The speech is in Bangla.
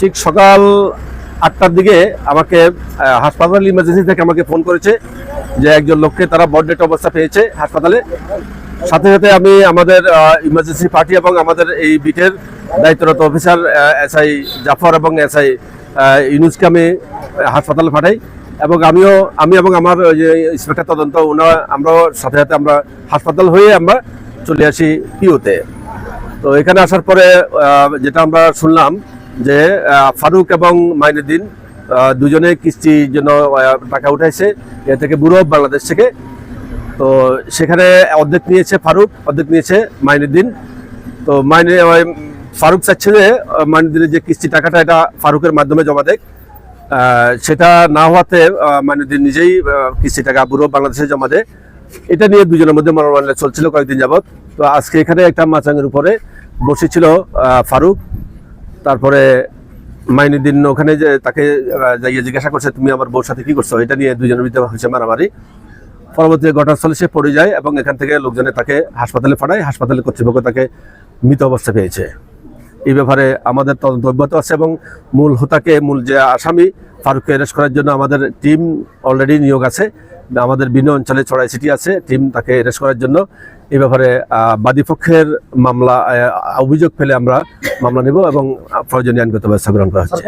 ঠিক সকাল আটটার দিকে আমাকে হাসপাতাল ইমার্জেন্সি থেকে আমাকে ফোন করেছে যে একজন লোককে তারা বড্ডেট অবস্থা পেয়েছে হাসপাতালে। সাথে সাথে আমি আমাদের ইমার্জেন্সি পার্টি এবং আমাদের এই বিটের দায়িত্বরত অফিসার এস আই জাফর এবং এস আই ইউনুসকে আমি হাসপাতালে পাঠাই এবং আমিও, আমি এবং আমার যে ইন্সপেক্টর তদন্ত, ওনারা আমরাও সাথে সাথে আমরা হাসপাতাল হয়ে আমরা চলে আসি পিওতে। তো এখানে আসার পরে যেটা আমরা শুনলাম যে ফারুক এবং মাইনুদ্দিন দুজনে কিস্তির জন্য টাকা উঠাইছে। এ থেকে বুড়ো বাংলাদেশ থেকে। তো সেখানে অর্ধেক নিয়েছে ফারুক, অর্ধেক নিয়েছে মাইনুদ্দিন। তো মাইনে ফারুক চাচ্ছে যে মাইনুদ্দিনের যে কিস্তি টাকাটা, এটা ফারুকের মাধ্যমে জমা দেয় সেটা না হওয়াতে মাইনুদ্দিন নিজেই কিস্তি টাকা পুরো বাংলাদেশে জমা দেয়। এটা নিয়ে দুজনের মধ্যে মনোমালিন্য চলছিল কয়েকদিন যাবত তো আজকে এখানে একটা মাচাঙের উপরে বসেছিল ফারুক। তারপরে মাইনুদ্দিন ওখানে যে তাকে যাইয়ে জিজ্ঞাসা করছে, তুমি আমার বউর সাথে কি করছ? এটা নিয়ে দুজনের ভিতরে হয়েছে মারামারি। পরবর্তী ঘটনাস্থলে সে পড়ে যায় এবং এখান থেকে লোকজনে তাকে হাসপাতালে পাঠায়। হাসপাতালে কর্তৃপক্ষ তাকে মৃত অবস্থা পেয়েছে। এই ব্যাপারে আমাদের তদন্ত অব্যাহত আছে এবং মূল হোতাকে মূল যে আসামি ফারুককে অ্যারেস্ট করার জন্য আমাদের টিম অলরেডি নিয়োগ আছে। আমাদের বিভিন্ন অঞ্চলে ছড়াই সিটি আছে, টিম তাকে অ্যারেস্ট করার জন্য। এ ব্যাপারে বাদীপক্ষের মামলা অভিযোগ ফেলে আমরা মামলা নেব এবং প্রয়োজনীয় আইনগত ব্যবস্থা গ্রহণ করা হচ্ছে।